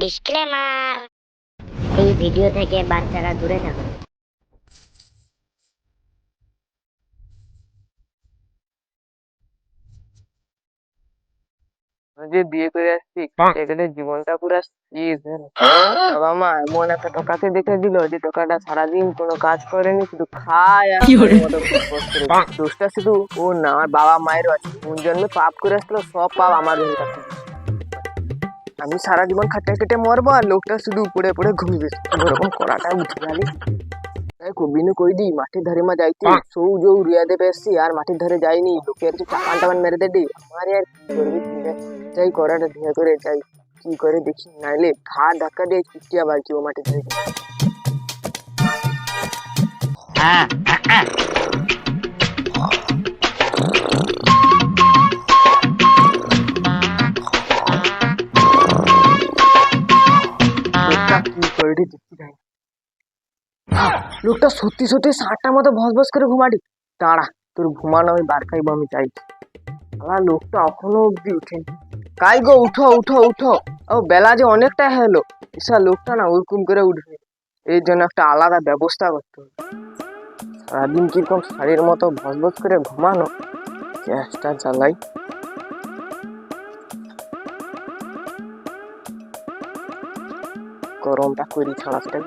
Disclaimer এই video থেকে বাচ্চারা দূরে থাকুন। যে বিয়ে করে আসছি এখানে জীবনটা পুরো শেষ বাবা মা এমন একটা টোকাকে দেখে দিল যে টোকাটা সারাদিন কোনো কাজ করেনি শুধু খায় আর। দোষটা শুধু ও না আমার বাবা মায়েরও আছে। কোন জন্মে পাপ করে আসলো সব পাপ আমার হয়ে গেছে আমি সারা জীবন খাটে খেটে মরবো আর লোকটা শুধু উপরে উপরে ঘুমিবে। ওরকম করাটা উঠে গেলি কবিনু কই দি? মাঠের ধারে মা যাইতে। সৌ যৌ রিয়া দেবে এসছি আর মাঠের ধারে যাইনি। লোকের যে চাপান টাপান মেরে দে আমার আর কি করবি? যাই করাটা ধীরে করে যাই কি করে দেখি? নাইলে ঘাড় ধাক্কা দিয়ে চিটিয়া বাড়ছি ও মাঠের ধারে। গিয়ে। লোকটা সত্যি সত্যি ষাটটার মতো ভস ভস করে ঘুমাটি দাঁড়া, তোর ঘুমানো আমি বার খাইবো, আমি চাইছি আমার লোকটা এখনও অব্দি উঠেনি কাই গো, উঠো উঠো উঠো। ও, বেলা যে অনেকটা হলো। এসা লোকটা না ওরকম করে উঠবে। এই জন্য একটা আলাদা ব্যবস্থা করতে হবে। সারাদিন কীরকম শাড়ির মতো ভস ভস করে ঘুমানো? গ্যাসটা জ্বালাই। গরমটা করি, ছাড়া সেটা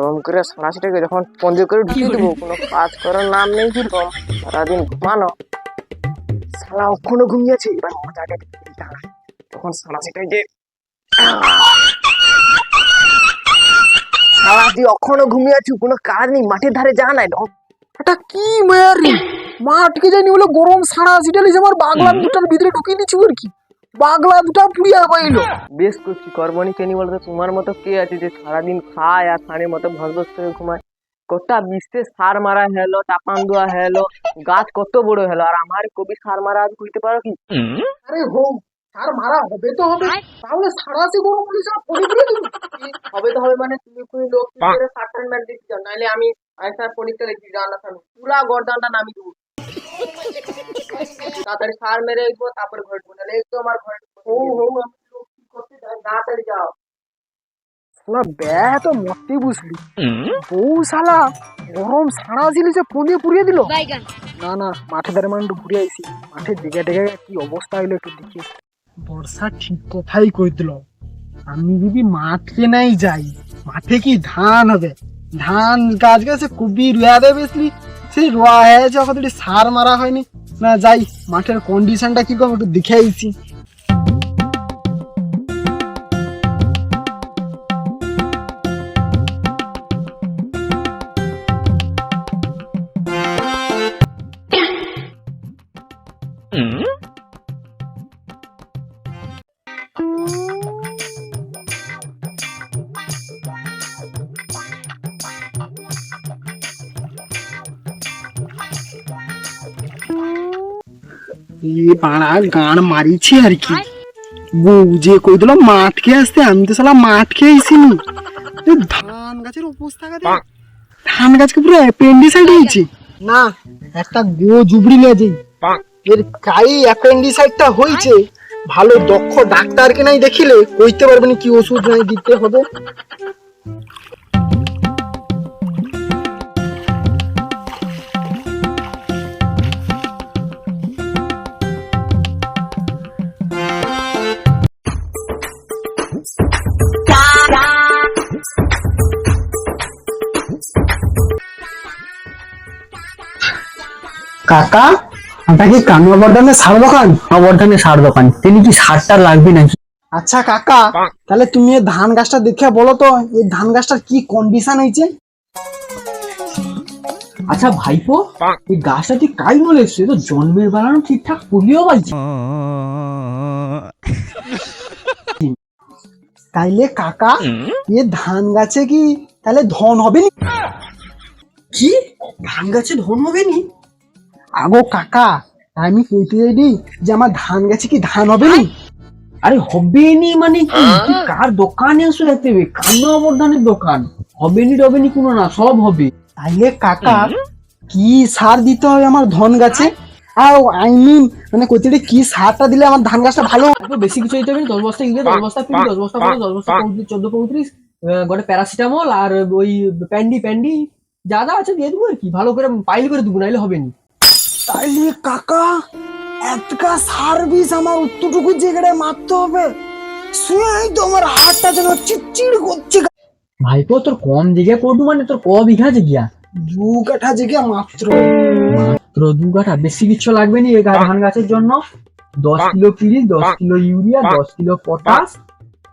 গরম করে সাড়াশিটাকে যখন পঞ্জি করে ঢুকিয়ে দেবো কোনো কাজ করার নাম নেই কীরকম সারাদিন ঘুমানো। সারা অক্ষণও ঘুমিয়েছে এবার মজাটা তখন যে সারা তুই অক্ষণও ঘুমিয়ে আছি কোনো কাজ নেই মাঠের ধারে যা নাই এটা কি মেয়ারি মা আটকে যায়নি বলে গরম সারা সিটালি আমার বাগলা দুটার ভিতরে ঢুকিয়ে দিচ্ছি আর কি? বাগলা দুটা পুড়িয়া পাইলো বেশ করছি কর্মণি কেনি বলতো তোমার মতো কে আছে যে সারাদিন খায় আর সানের মতো ভস ভস করে ঘুমায়? কটা বিশ্বে সার মারা হেলো টাপান দেওয়া হেলো গাছ কত বড় হেলো আর আমার কবি সার মারা আজ বুঝতে পারো কি? আরে হো আর মারা হবে তো হবে। তাহলে সারা সে গরম পুলিশ পড়ে দিয়ে দেবো হবে। তো হবে মানে তুমি কোনো লোক করে সার টান ম্যাচ দেখতে যাও নাহলে আমি আরেকটা পরীক্ষা লিখি জানা পুরা গরদানটা নামি দেবো। তাড়াতাড়ি সার মেরে আসব তারপরে ঘরে ঢুকবো নাহলে একটু আমার ঘরে হো হো আমি করতে তাড়াতাড়ি যাও। শালা ব্যা তো মরতে বুঝলি। বউ শালা গরম সারা দিলি যে পুড়িয়ে পুড়িয়ে দিল? না না মাঠে ধারে মানে একটু ঘুরে আইসি মাঠে দিকে কি অবস্থা হইল একটু দেখি। বর্ষা ঠিক কথাই কই দিল। আমি যদি মাঠে নাই যাই মাঠে কি ধান হবে? ধান গাছ গাছে কুবি রুয়া দেবে বেশলি। সেই রোয়া হয়েছে ওখানে একটু সার মারা হয়নি? না, যাই, মাঠের কন্ডিশনটা কীরকম একটু দেখে আইছি। এ পাড়া গান মারিছে আর কি বউ যে কই দিল মাঠকে আসতে আমি তো সালা মাঠকে আইসিনি ধান গাছের অবস্থা ধান গাছকে পুরো অ্যাপেন্ডিসাইড হয়েছে না একটা গো জুবড়ি লেজে এর কাই অ্যাপেন্ডিসাইডটা হয়েছে ভালো দক্ষ ডাক্তারকে নাই দেখিলে কইতে পারবেন কি ওষুধ নাই দিতে হবে কাকা আপনার কি কানুয়া বর্ধনের সার দোকান? বর্ধনের সার দোকান। তিনি কি সারটা লাগবে নাকি? আচ্ছা কাকা তাহলে তুমি এই ধান গাছটা দেখে বলো তো এই ধান গাছটার কি কন্ডিশন হয়েছে? আচ্ছা ভাইপো এই গাছটা তুই কাই বলে এসছে? তো জন্মের বেলানো ঠিকঠাক পুলিও পাইছে তাইলে কাকা এ ধান গাছে কি তাহলে ধন হবে নি? কি? ধান গাছে ধন হবে নি? আগো কাকা আমি কইতে যাইনি যে আমার ধান গাছে কি? ধান হবে নি? আরে হবে নি মানে কি? তুই কার দোকানে আসো দেখতে হবে কানুয়া বর্ধনের দোকান। হবে নি টবে নি কোনো না সব হবে। তাইলে কাকা কি সার দিতে হবে আমার ধন গাছে? আও আই মিন মানে কইতে কি সারটা দিলে আমার ধান গাছটা ভালো বেশি কিছু হইতে হবে দশ বস্তা ইংরেজ দশ বস্তা পিড়ি দশ বস্তা করে দশ বস্তা পঁয়ত্রিশ চোদ্দ পঁয়ত্রিশ গোটে প্যারাসিটামল আর ওই প্যান্ডি প্যান্ডি যা যা আছে দিয়ে দেবো আর কি। ভালো করে পাইল করে দেবো নাইলে হবে না। তাইলে কাকা একটা সার্ভিস আমার অতটুকু জায়গায় মারতে হবে। শুনেই তো আমার হাতটা যেন চিড়চিড় করছে। ভাইপো তোর কম দিকে করব মানে তোর ক বিঘা আছে গিয়া? দু কাঠা জায়গা মাত্র। মাত্র দু কাঠা? বেশি কিছু লাগবে না এই ধান গাছের জন্য? দশ কিলো পিড়ি দশ কিলো ইউরিয়া দশ কিলো পটাশ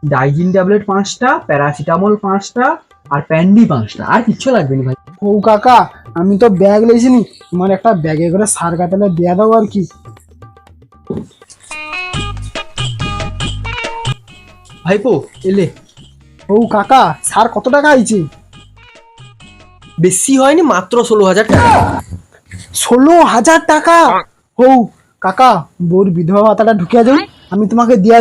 ডাইজিন ট্যাবলেট পাঁচটা প্যারাসিটামল পাঁচটা আর প্যান্ডি পাঁচটা আর কিচ্ছু লাগবে না ভাই। ও কাকা আমি তো ব্যাগ লেছিনি তোমার একটা ব্যাগে করে সার কাটালে দেয়া দাও আর কি। ভাইপো এলে। ও কাকা সার কত টাকা আইছে? বেশি হয়নি মাত্র ষোলো হাজার টাকা। ষোলো হাজার টাকা? হৌ কাকা বউর বিধবা ভাতাটা ঢুকে যাও আমি তোমাকে দিয়া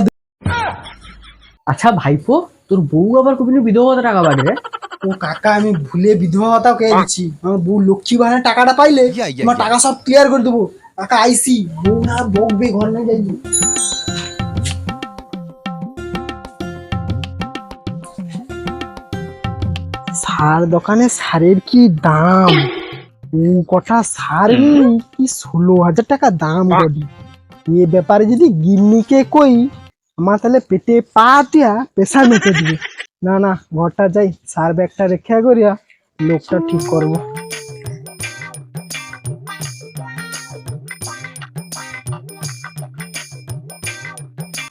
আচ্ছা ভাইপো তোর বউ আবার কবিনি বিধবা ভাতা টাকা বাড়ি রে? ও কাকা আমি ভুলে বিধবা ভাতাও কে দিচ্ছি আমার বউ লক্ষ্মী ভাড়া টাকাটা পাইলে তোমার টাকা সব ক্লিয়ার করে দেবো। কাকা আইসি। বউ না বকবে ঘর না যাইবি সার দোকানে সারের কি দাম? ও কটা সার নিই কি ষোলো হাজার টাকা দাম এ ব্যাপারে যদি গিন্নিকে কই আমার তাহলে পেটে পা দিয়া পেশা মেখে দিবে। না না ঘরটা যাই সার ব্যাগটা রেখে করিয়া লোকটা ঠিক করব।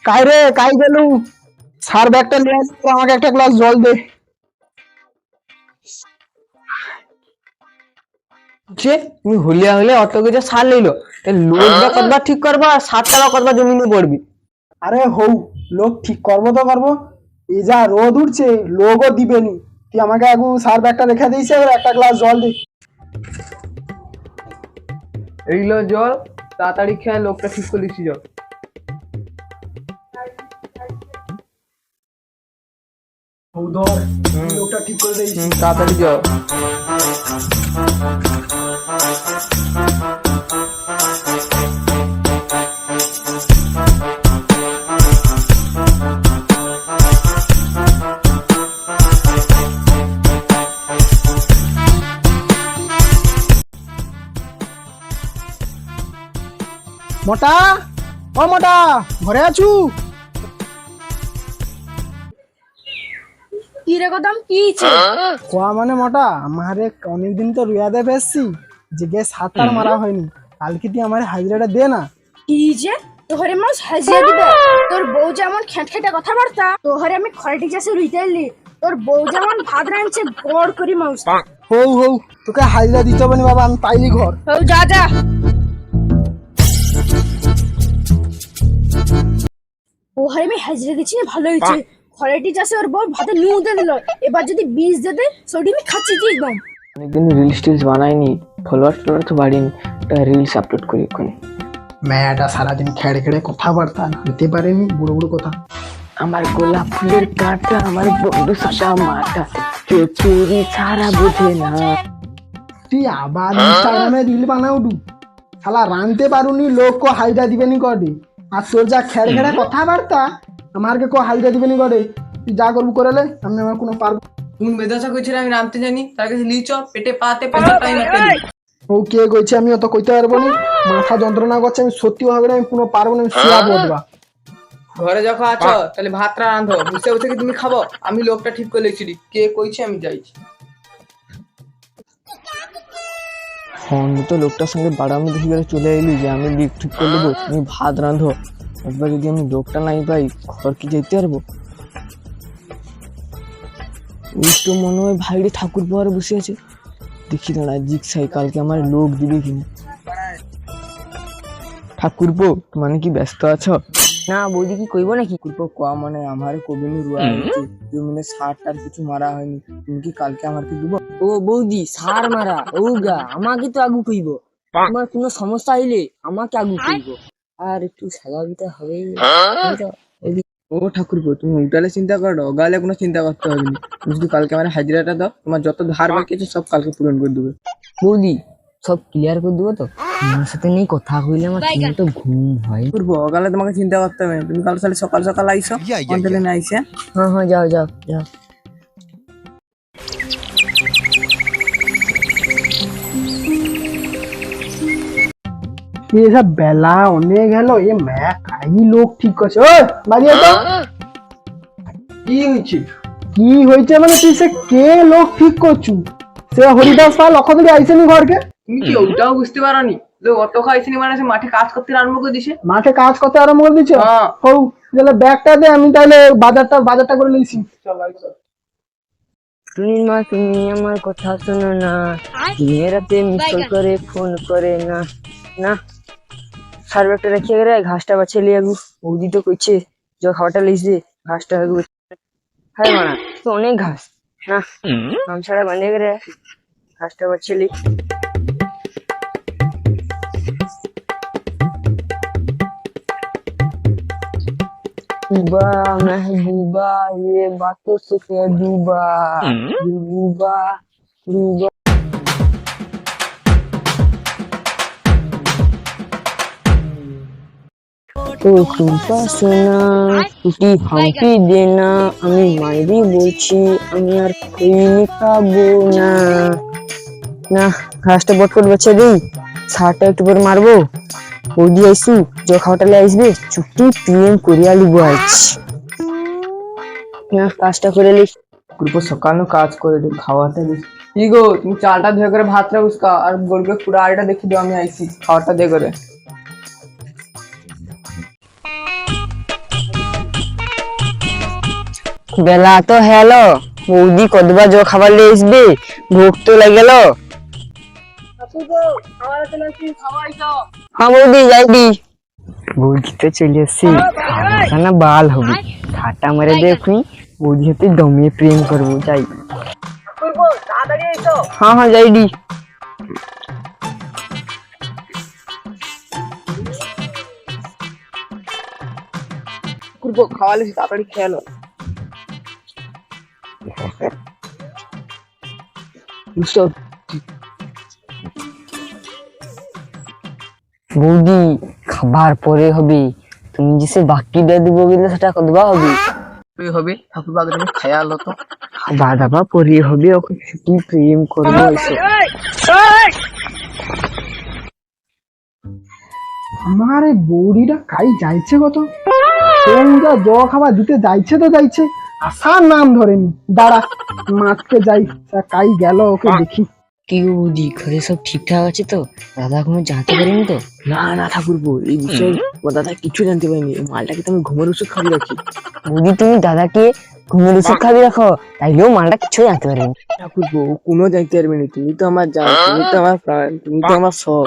কাই রে কাই গেলু? সার ব্যাগটা নিয়ে আসি, আমাকে একটা গ্লাস জল দে। যে তুমি হলিয়া হলে অত কিছু সার লইলো। লোক বা কতবার ঠিক করবা টাকা কতবার জমিনে পড়বি? আরে হৌ লোক ঠিক করব তো করব। এই যা রোদ উঠছে লোকও দিবেনি। তুই আমাকে এখন সার ব্যাগটা রেখে দিয়েছে এবার একটা গ্লাস জল দে। এইগুলো জল তাড়াতাড়ি খেয়ে লোকটা ঠিক করে দিচ্ছি জল। লোকটা ঠিক করে দিয়েছি তাড়াতাড়ি জল। মোটা ও মোটা ঘরে আছু? কি রে কদম কি ইচ্ছে কোয়া মানে মোটা আমারে অনেকদিন তো রুয়া দেবে এসছি যে গে সাতটার মারা হয়নি কালকে তুই আমার হাজিরাটা দে না। কি যে? তোহরে মাস হাজিয়া দিবে। তোর বউ যেমন খেটখেটে কথাবার্তা তোহরে আমি খরাটি চাষে রুইতে এলি। তোর বউ যেমন ভাত রাঁধছে বড় করি মাউস হৌ হৌ তোকে হাজিরা দিতে হবে না বাবা আমি পাইলি ঘর। ও যা যা। ওহারে আমি হাজিরা দিচ্ছি ভালো হয়েছে। খরাটি চাষে ওর বউ ভাতে নুন দিয়ে দিল। এবার যদি বীজ দিয়ে দেয় সেটি আমি খাচ্ছি একদম? অনেকদিন রিলস টিলস বানাইনি ফলোয়ার টলোয়ার তো বাড়িনি একটা রিলস আপলোড করি এক্ষুনি। মেয়েটা সারাদিন খেড়ে খেড়ে কথাবার্তা নিতে পারেনি বুড়ো বুড়ো কথা। আমার গোলাপ ফুলের কাঁটা আমার বন্ধু সাদা মাটা কেউ চুরি ছাড়া বোঝে না। তুই আবার ইনস্টাগ্রামে রিল বানাও ডু। শালা রানতে পারুনি লোক কো হাইডা দিবেনি করে আর তোর যা খেড়ে খেড়ে কথাবার্তা আমারকে কো হাইডা দিবেনি করে তুই যা করব করেলে আমি আমার কোনো পারব তুমি বেদাসা কইছিলে আমি নামতে জানি? তার কাছে লিচ পেটে পাতে পেটে পাই দিই। ও কে কইছে আমি অত কইতে পারব না? মাথা যন্ত্রণা করছে আমি সত্যি ভাবে না, আমি কোনো পারব না আমি শুয়া বদবা ঘরে যখন আছো তাহলে ভাতটা রাঁধো। বুঝতে বুঝতে কি তুমি খাব? আমি লোকটা ঠিক করে লিখছি কে কইছে আমি যাইছি। ফোন তো লোকটার সঙ্গে বাড়ামি দেখে গেলে চলে এলি যে আমি লিক ঠিক করে দেবো তুমি ভাত রাঁধো। একবার যদি আমি লোকটা নাই পাই ঘর কি যেতে পারব? ওই তো মনে হয় ভাইরে ঠাকুর পাওয়ার বসে আছে। দেখি দাঁড়া জিজ্ঞাসাই কালকে আমার লোক দিবে কিনা। ঠাকুরপো মানে কি ব্যস্ত আছো? না বৌদি কি কইব নাকি কুরপো কোয়া মানে আমার কবিনি রুয়া হয়েছে জমিনে সার টার কিছু মারা হয়নি। তুমি কি কালকে আমাকে দিব? ও বৌদি সার মারা ও গা আমাকে তো আগু কইব। তোমার কোনো সমস্যা হইলে আমাকে আগু কইব। আর একটু স্বাভাবিকতা হবে। ও ঠাকুরপো তুমি উল্টালে চিন্তা করো অগালে কোনো চিন্তা করতে হবে না। তুমি শুধু কালকে আমার হাজিরাটা দাও তোমার যত ধার বাকি আছে সব কালকে পূরণ করে দেবে। বৌদি সব ক্লিয়ার করে দেবো তো? তোমার সাথে নেই কথা কইলে আমার তো ঘুম হয়। করব কালে তোমাকে চিন্তা করতে হবে। তুমি কাল তাহলে সকাল সকাল আইসো। অন্তলে না আইসে। হ্যাঁ হ্যাঁ যাও যাও যাও। এসব বেলা অনেক গেল এ ম্যা কাই লোক ঠিক করছে। ও বাড়ি তো। কি হয়েছে? কি হয়েছে মানে তুই সে কে লোক ঠিক করছু? সে হরিদাস পাল অখদরি আইসেনি ঘরকে? তুমি কি ওটাও বুঝতে পারো নি অত খাইছিনি মানে মাঠে কাজ করতে আরম্ভ করে দিছে মাঠে কাজ করতে আরম্ভ করে হ্যাঁ। তাহলে ব্যাগটা দে আমি তাহলে বাজারটা বাজারটা করে নিয়েছি। তুমি মা তুমি আমার কথা শোনো না। দিনে রাতে করে ফোন করে না। না সার ব্যাগটা রেখে গেলে ঘাসটা বাছে লিয়ে আগু বৌদি তো কইছে যে খাবারটা লিস দে ঘাসটা আগু হ্যাঁ মানা তো অনেক ঘাস। না গামছাড়া বাঁধে গেলে ঘাসটা বাছে লি। Mehbuba, Mehbuba, ye bato suke duba, duba, duba. একটু বাসনা একটু হাঁপি দে না আমি মাইরি বলছি আমি আর খুঁজে খাব না না ঘাসটা বটফট বেছে দিই ছাটা একটু পরে মারবো বৌদি আইসু যে খাওয়াটালে আসবে চুপটি প্রেম করিয়া লিব আজ। কাজটা করে লি। গ্রুপে সকালে কাজ করে দিই খাওয়াতে দিস কি গো তুমি চালটা ধুয়ে করে ভাত রে উসকা আর বলবে পুরো আড়িটা দেখি দিও আমি আইসি খাওয়াটা দিয়ে করে। বেলা তো হেলো বৌদি কদবা জো খাবার লিয়ে আসবে ভোগ তো লাগেল। হ্যাঁ বৌদি যাই দি বৌদি তো চলে এসছি না বাল হবে ঠাটা মেরে দেখুই বৌদি হাতে দমিয়ে প্রেম করব যাই হ্যাঁ হ্যাঁ যাই দি করব খাওয়ালে তাড়াতাড়ি খেয়ে লো বৌদি খাবার পরে হবে। তুমি যে সে বাকিটা দিব গেলে সেটা কদবা হবে? তুই হবে? ঠাকুর বাদ তুমি খায়া লো তো খাবার দাবার পরে হবে ওকে ছুটি প্রেম করব এসে আমার এই বৌড়িটা কাই যাইছে কত যা জ খাবার দিতে যাইছে তো যাইছে। আসার নাম ধরেনি। দাঁড়া মাঠকে যাই কাই গেল ওকে দেখি। কি বৌদি ঘরে সব ঠিকঠাক আছে তো? দাদা কোনো জানতে পারেনি তো? না না ঠাকুরপো এই বিষয়ে দাদা কিছু জানতে পারিনি। মালটাকে তো আমি ঘুমের ওষুধ খাবি রাখি। বৌদি তুমি দাদাকে ঘুমের ওষুধ খাবি রাখো তাইলেও মালটা কিছু জানতে পারেনি। ঠাকুরপো ও কোনো জানতে পারবে না। তুমি তো আমার জান তুমি তো আমার প্রাণ তুমি তো আমার সব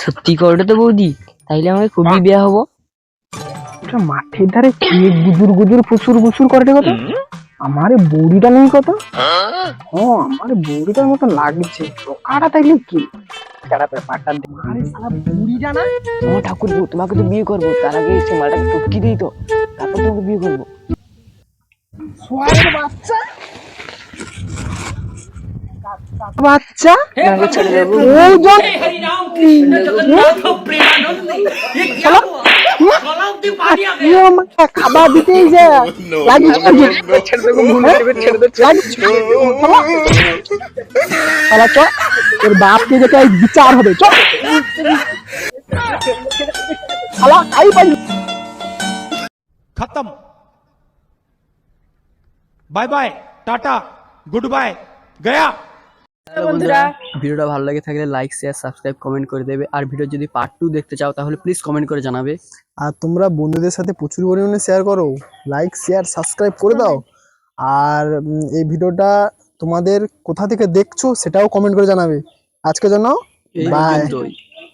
সত্যি করো তো বৌদি তাইলে আমাকে খুবই বিয়া হব। মাঠের ধারে কে গুজুর গুজুর ফুসুর ফুসুর করে কত আমার বুড়িটা নেই কত ও আমার বুড়িটার মতো লাগছে। টোকাটা তাইলে কি? কারা ব্যাপারটা দে। আরে শালা বুড়িটা না? আমার ঠাকুরপো তোমাকে তো বিয়ে করব। তার আগে সে মালটাকে টপকি দিই তো। তারপর তোমাকে বিয়ে করব। বাচ্চা? বাচ্চা? ওজন ইয়ে আমাকে খাবার দিতেই যে লাগিস লাগিস চ তোর বাপকে যেটা আজ বিচার হবে চ শালা কাই পাই खत्म bye bye tata good bye गया বন্ধুরা। ভিডিওটা ভালো লাগে থাকলে লাইক শেয়ার সাবস্ক্রাইব কমেন্ট করে দেবে। আর ভিডিও যদি পার্ট টু দেখতে চাও তাহলে প্লিজ কমেন্ট করে জানাবে। আর তোমরা বন্ধুদের সাথে প্রচুর পরিমাণে শেয়ার করো। লাইক শেয়ার সাবস্ক্রাইব করে দাও। আর এই ভিডিওটা তোমাদের কোথা থেকে দেখছ সেটাও কমেন্ট করে জানাবে। আজকের জন্য বাই।